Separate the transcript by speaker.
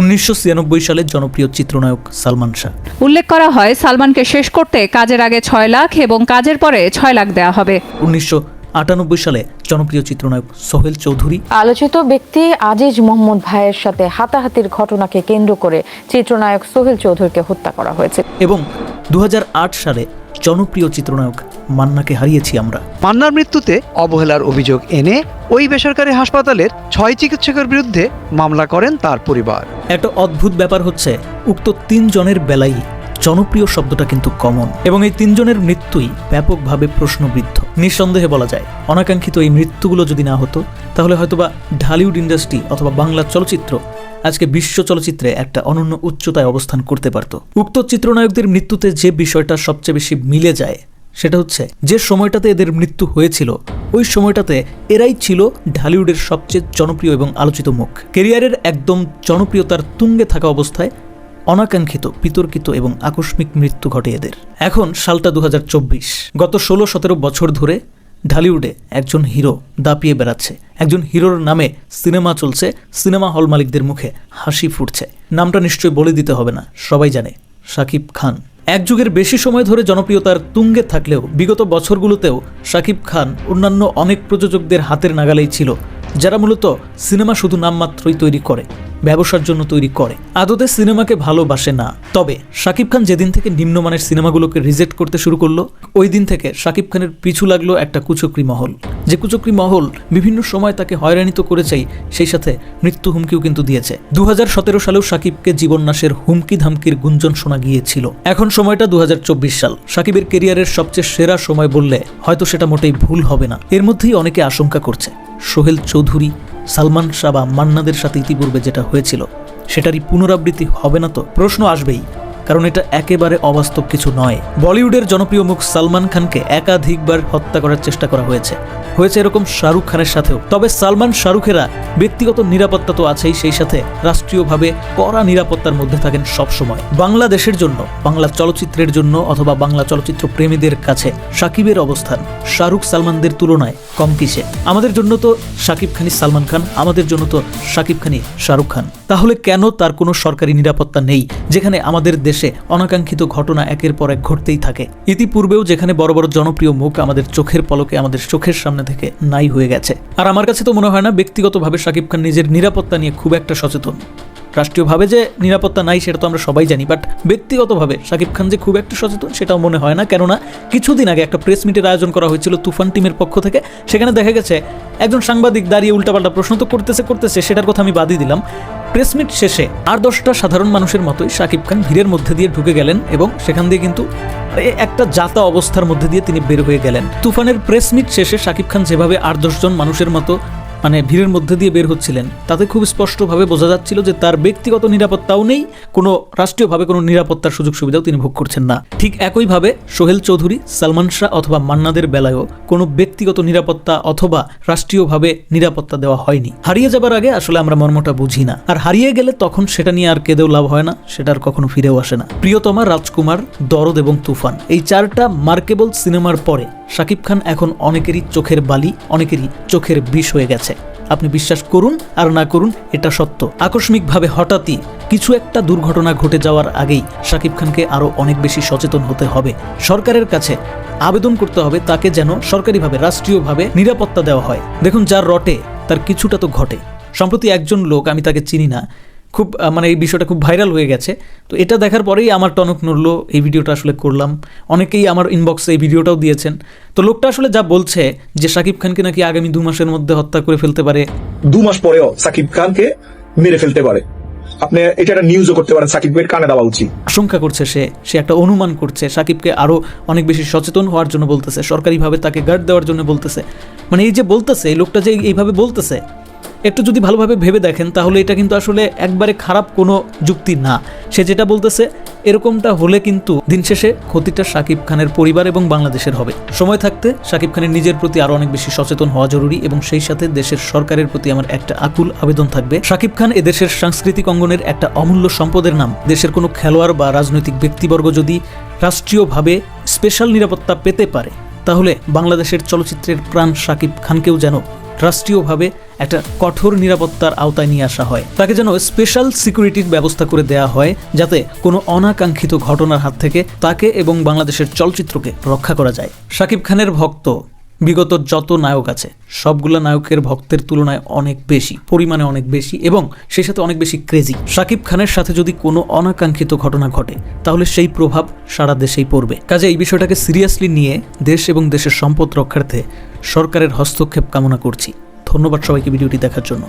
Speaker 1: উনিশশো ছিয়ানব্বই সালে জনপ্রিয় চিত্রনায়ক সালমান শাহ।
Speaker 2: উল্লেখ করা হয় সালমানকে শেষ করতে কাজের আগে ছয় লাখ এবং কাজের পরে ছয় লাখ দেওয়া হবে।
Speaker 1: উনিশশো আটানব্বই সালে জনপ্রিয় চিত্রনায়ক সোহেল চৌধুরী
Speaker 3: আলোচিত ব্যক্তি আজিজ মোহাম্মদ ভাইয়ের সাথে হাতাহাতির ঘটনাকে কেন্দ্র করে চিত্রনায়ক সোহেল চৌধুরীকে হত্যা করা হয়েছে।
Speaker 1: এবং দু হাজার আট সালে জনপ্রিয় চিত্রনায়ক মান্নাকে হারিয়েছি আমরা।
Speaker 4: মান্নার মৃত্যুতে অবহেলার অভিযোগ এনে ওই বেসরকারি হাসপাতালের ছয় চিকিৎসকের বিরুদ্ধে মামলা করেন তার পরিবার।
Speaker 1: একটা অদ্ভুত ব্যাপার হচ্ছে উক্ত তিনজনের বেলাই জনপ্রিয় শব্দটা কিন্তু কমন এবং এই তিনজনের মৃত্যুই ব্যাপকভাবে প্রশ্নবিদ্ধ। নিঃসন্দেহে বলা যায় অনাকাঙ্ক্ষিত এই মৃত্যুগুলো যদি না হতো তাহলে হয়তোবা ঢালিউড ইন্ডাস্ট্রি অথবা বাংলা চলচ্চিত্র আজকে বিশ্ব চলচ্চিত্রে একটা অনন্য উচ্চতায় অবস্থান করতে পারত। উক্ত চিত্রনায়কদের মৃত্যুতে যে বিষয়টা সবচেয়ে বেশি মিলে যায়, সেটা হচ্ছে যে সময়টাতে এদের মৃত্যু হয়েছিল, ওই সময়টাতে এরাই ছিল ঢালিউডের সবচেয়ে জনপ্রিয় এবং আলোচিত মুখ। কেরিয়ারের একদম জনপ্রিয়তার তুঙ্গে থাকা অবস্থায় অনাকাঙ্ক্ষিত, বিতর্কিত এবং আকস্মিক মৃত্যু ঘটে এদের। এখন সালটা দু হাজার চব্বিশ। গত ষোলো সতেরো বছর ধরে ঢালিউডে একজন হিরো দাপিয়ে বেড়াচ্ছে। একজন হিরোর নামে সিনেমা চলছে, সিনেমা হল মালিকদের মুখে হাসি ফুটছে। নামটা নিশ্চয়ই বলে দিতে হবে না, সবাই জানে, শাকিব খান। এক যুগের বেশি সময় ধরে জনপ্রিয়তার তুঙ্গে থাকলেও বিগত বছরগুলোতেও শাকিব খান অন্যান্য অনেক প্রযোজকদের হাতের নাগালেই ছিল, যারা মূলত সিনেমা শুধু নামমাত্রই তৈরি করে। ব্যবসার জন্য তৈরি করে। আদতে সিনেমাকে ভালোবাসে না। তবে শাকিব খান যেদিন থেকে নিম্নমানের সিনেমাগুলোকে রিজেক্ট করতে শুরু করল, ওই দিন থেকে শাকিব খানের পিছু লাগল একটা কুচক্রি মহল। যে কুচক্রি মহল বিভিন্ন সময় তাকে হয়রানিত করেছেই সেই সাথে মৃত্যু হুমকিও কিন্তু দিয়েছে। দু হাজার সতেরো সালেও শাকিবকে জীবননাশের হুমকি ধামকির গুঞ্জন শোনা গিয়েছিল। এখন সময়টা দু হাজার চব্বিশ সাল। শাকিবের কেরিয়ারের সবচেয়ে সেরা সময় বললে হয়তো সেটা মোটেই ভুল হবে না। এর মধ্যেই অনেকে আশঙ্কা করছে, সোহেল চৌধুরী সালমান শাহ বা মান্নাদের সাথে ইতিপূর্বে যেটা হয়েছিল, সেটারই পুনরাবৃত্তি হবে না তো? প্রশ্ন আসবেই। কারণ এটা একেবারে অবাস্তব কিছু নয়। বলিউডের জনপ্রিয় মুখ সালমান খানকে একাধিকবার হত্যা করার চেষ্টা করা হয়েছে। হয়েছে এরকম শাহরুখ খানের সাথেও। তবে সালমান শাহরুখেরা ব্যক্তিগত নিরাপত্তা তো আছেই, সেই সাথে রাষ্ট্রীয়ভাবে কড়া নিরাপত্তার মধ্যে থাকেন সবসময়। বাংলাদেশের জন্য, বাংলা চলচ্চিত্রের জন্য অথবা বাংলা চলচ্চিত্র প্রেমীদের কাছে সাকিবের অবস্থান শাহরুখ সালমানদের তুলনায় কম কিসে। আমাদের জন্য তো সাকিব খানি সালমান খান, আমাদের জন্য তো সাকিব খানি শাহরুখ খান। তাহলে কেন তার কোনো সরকারি নিরাপত্তা নেই? যেখানে আমাদের দেশে অনাকাঙ্ক্ষিত ঘটনা একের পর এক ঘটতেই থাকে। ইতিপূর্বেও যেখানে বড় বড় জনপ্রিয় মুখ আমাদের চোখের পলকে আমাদের চোখের সামনে থেকে নাই হয়ে গেছে। আর আমার কাছে তো মনে হয় না ব্যক্তিগতভাবে সাকিব খান নিজের নিরাপত্তা নিয়ে খুব একটা সচেতন। রাষ্ট্রীয়ভাবে যে নিরাপত্তা নাই সেটা তো আমরা সবাই জানি বাট ব্যক্তিগতভাবে শাকিব খান যে খুব একটা সচেতন সেটাও মনে হয় না। কেননা কিছুদিন আগে একটা প্রেস মিটের আয়োজন করা হয়েছিল তুফান টিমের পক্ষ থেকে। সেখানে দেখা গেছে একজন সাংবাদিক দাঁড়িয়ে উল্টাপাল্টা প্রশ্ন তো করতেছে করতেছে, সেটার কথা আমি বাদই দিলাম। প্রেস মিট শেষে আর দশটা সাধারণ মানুষের মতোই শাকিব খান ভিড়ের মধ্যে দিয়ে ঢুকে গেলেন এবং সেখান দিয়ে কিন্তু একটা জাতা অবস্থার মধ্যে দিয়ে তিনি বের হয়ে গেলেন। তুফানের প্রেসমিট শেষে শাকিব খান যেভাবে আট দশজন মানুষের মতো মানে ভিড়ের মধ্যে দিয়ে বের হচ্ছিলেন। তাতে খুব স্পষ্টভাবে বোঝা যাচ্ছিল যে তার ব্যক্তিগত নিরাপত্তাও নেই, কোনো রাষ্ট্রীয়ভাবে কোনো নিরাপত্তার সুযোগ সুবিধাও তিনি ভোগ করছেন না। ঠিক একইভাবে সোহেল চৌধুরী, সালমান শাহ অথবা মান্নাদের বেলায়ও কোনো ব্যক্তিগত নিরাপত্তা অথবা রাষ্ট্রীয়ভাবে নিরাপত্তা দেওয়া হয়নি। হারিয়ে যাবার আগে আসলে আমরা মর্মটা বুঝি না। আর হারিয়ে গেলে তখন সেটা নিয়ে আর কেঁদেও লাভ হয় না, সেটা আর কখনো ফিরেও আসে না। প্রিয়তমা রাজকুমার, দরদ এবং তুফান। এই চারটা মার্কেবল সিনেমার পরে শাকিব খান এখন অনেকেরই চোখের বালি, অনেকেরই চোখের বিষ হয়ে গেছে। আপনি বিশ্বাস করুন আর না করুন, এটা সত্য। আকস্মিকভাবে হঠাৎই কিছু একটা দুর্ঘটনা ঘটে যাওয়ার আগেই শাকিব খানকে আরও অনেক বেশি সচেতন হতে হবে। সরকারের কাছে আবেদন করতে হবে তাকে যেন সরকারিভাবে, রাষ্ট্রীয়ভাবে নিরাপত্তা দেওয়া হয়। দেখুন যার রটে তার কিছুটা তো ঘটে। সম্প্রতি একজন লোক, আমি তাকে চিনি না খুব মানে এই বিষয়টা খুব ভাইরাল হয়ে গেছে। তো এটা দেখার পরেই আমার টনক নড়লো এই ভিডিওটা আসলে করলাম। অনেকেই আমার ইনবক্সে এই ভিডিওটাও দিয়েছেন। তো লোকটা আসলে যা বলছে যে শাকিব খানকে নাকি আগামী দু মাসের মধ্যে হত্যা করে ফেলতে পারে।
Speaker 5: দু মাস পরেও সাকিব খানকে মেরে ফেলতে পারে। আপনি এটা একটা নিউজও করতে পারেন সাকিবের কানে দেওয়া উচিত।
Speaker 1: আশঙ্কা করছে সে সে একটা অনুমান করছে। সাকিবকে আরও অনেক বেশি সচেতন হওয়ার জন্য বলতেছে সরকারিভাবে তাকে গার্ড দেওয়ার জন্য বলতেছে। মানে এই যে বলতেছে এই লোকটা যে এইভাবে বলতেছে একটু যদি ভালোভাবে ভেবে দেখেন, তাহলে এটা কিন্তু আসলে একবারে খারাপ কোনো যুক্তি না। সে যেটা বলতেছে, এরকমটা হলে কিন্তু দিন শেষে ক্ষতিটা শাকিব খানের পরিবার এবং বাংলাদেশের হবে। সময় থাকতে শাকিব খানের নিজের প্রতি আরও অনেক বেশি সচেতন হওয়া জরুরি এবং সেই সাথে দেশের সরকারের প্রতি আমার একটা আকুল আবেদন থাকবে। শাকিব খান এদেশের সাংস্কৃতিক অঙ্গনের একটা অমূল্য সম্পদের নাম। দেশের কোনো খেলোয়াড় বা রাজনৈতিক ব্যক্তিবর্গ যদি রাষ্ট্রীয়ভাবে স্পেশাল নিরাপত্তা পেতে পারে, তাহলে বাংলাদেশের চলচ্চিত্রের প্রাণ শাকিব খানকেও যেন রাষ্ট্রীয়ভাবে একটা কঠোর নিরাপত্তার আওতায় নিয়ে আসা হয়। তাকে যেন স্পেশাল সিকিউরিটির ব্যবস্থা করে দেয়া হয়, যাতে কোনো অনাকাঙ্ক্ষিত ঘটনার হাত থেকে তাকে এবং বাংলাদেশের চলচ্চিত্রকে রক্ষা করা যায়। শাকিব খানের ভক্ত বিগত যত নায়ক আছে, সবগুলো নায়কের ভক্তের তুলনায় অনেক বেশি, পরিমাণে অনেক বেশি এবং সেই সাথে অনেক বেশি ক্রেজি শাকিব খানের সাথে যদি কোনো অনাকাঙ্ক্ষিত ঘটনা ঘটে, তাহলে সেই প্রভাব সারা দেশেই পড়বে। কাজে এই বিষয়টাকে সিরিয়াসলি নিয়ে দেশ এবং দেশের সম্পদ রক্ষার্থে সরকারের হস্তক্ষেপ কামনা করছি। ধন্যবাদ সবাইকে ভিডিওটি দেখার জন্য।